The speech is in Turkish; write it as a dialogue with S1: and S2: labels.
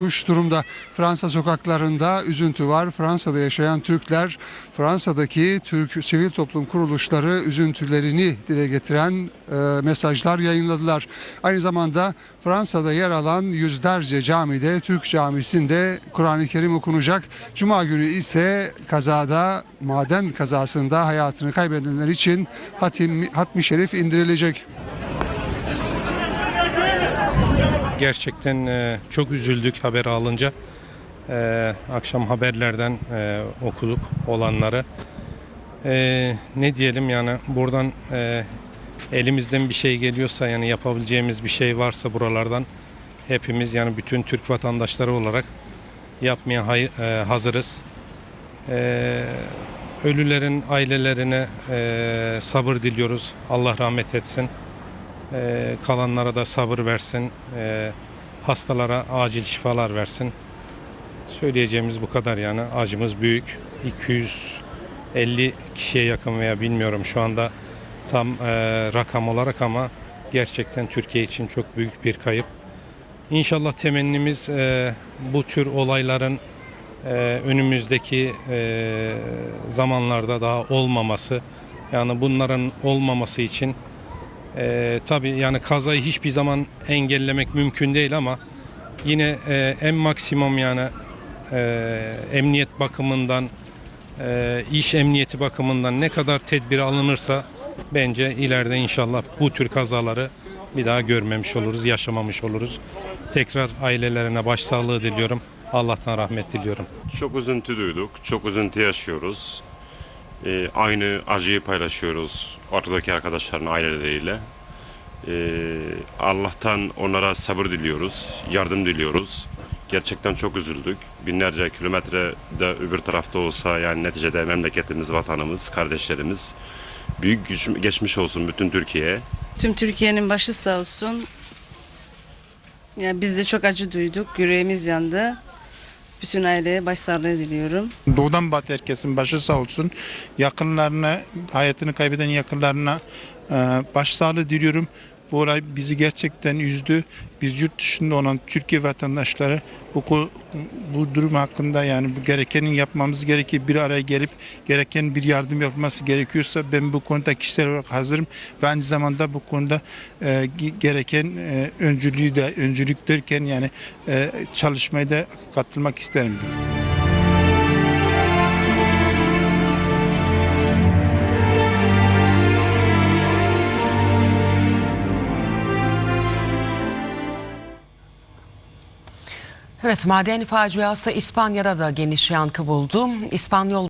S1: Kuş durumda Fransa sokaklarında üzüntü var. Fransa'da yaşayan Türkler Fransa'daki Türk sivil toplum kuruluşları üzüntülerini dile getiren e, mesajlar yayınladılar. Aynı zamanda Fransa'da yer alan yüzlerce camide Türk camisinde Kur'an-ı Kerim okunacak. Cuma günü ise kazada maden kazasında hayatını kaybedenler için hatim, hatmi şerif indirilecek.
S2: Gerçekten e, çok üzüldük haber alınca. E, akşam haberlerden e, okuduk olanları. E, ne diyelim yani buradan e, elimizden bir şey geliyorsa yani yapabileceğimiz bir şey varsa buralardan hepimiz yani bütün Türk vatandaşları olarak yapmaya hay- e, hazırız. E, ölülerin ailelerine e, sabır diliyoruz. Allah rahmet etsin. Ee, kalanlara da sabır versin. Ee, hastalara acil şifalar versin. Söyleyeceğimiz bu kadar yani. Acımız büyük. 250 kişiye yakın veya bilmiyorum şu anda tam e, rakam olarak ama gerçekten Türkiye için çok büyük bir kayıp. İnşallah temennimiz e, bu tür olayların e, önümüzdeki e, zamanlarda daha olmaması. Yani bunların olmaması için ee, tabii yani kazayı hiçbir zaman engellemek mümkün değil ama yine e, en maksimum yani e, emniyet bakımından, e, iş emniyeti bakımından ne kadar tedbir alınırsa bence ileride inşallah bu tür kazaları bir daha görmemiş oluruz, yaşamamış oluruz. Tekrar ailelerine başsağlığı diliyorum. Allah'tan rahmet diliyorum.
S3: Çok üzüntü duyduk, çok üzüntü yaşıyoruz. Ee, aynı acıyı paylaşıyoruz oradaki arkadaşların aileleriyle. Ee, Allah'tan onlara sabır diliyoruz, yardım diliyoruz. Gerçekten çok üzüldük. Binlerce kilometre de öbür tarafta olsa yani neticede memleketimiz, vatanımız, kardeşlerimiz. Büyük güç, geçmiş olsun bütün Türkiye'ye.
S4: Tüm Türkiye'nin başı sağ olsun. Yani biz de çok acı duyduk. Yüreğimiz yandı. Bütün aileye başsağlığı diliyorum.
S5: Doğudan batı herkesin başı sağ olsun. Yakınlarına, hayatını kaybeden yakınlarına e, başsağlığı diliyorum. Bu olay bizi gerçekten üzdü. Biz yurt dışında olan Türkiye vatandaşları bu, bu durum hakkında yani bu gerekenin yapmamız gerekir. Bir araya gelip gereken bir yardım yapılması gerekiyorsa ben bu konuda kişisel olarak hazırım. Ve aynı zamanda bu konuda e, ge- gereken e, öncülüğü de öncülük derken yani e, çalışmaya da katılmak isterim.
S6: Evet maden faciası İspanya'da da geniş yankı buldu. İspanyol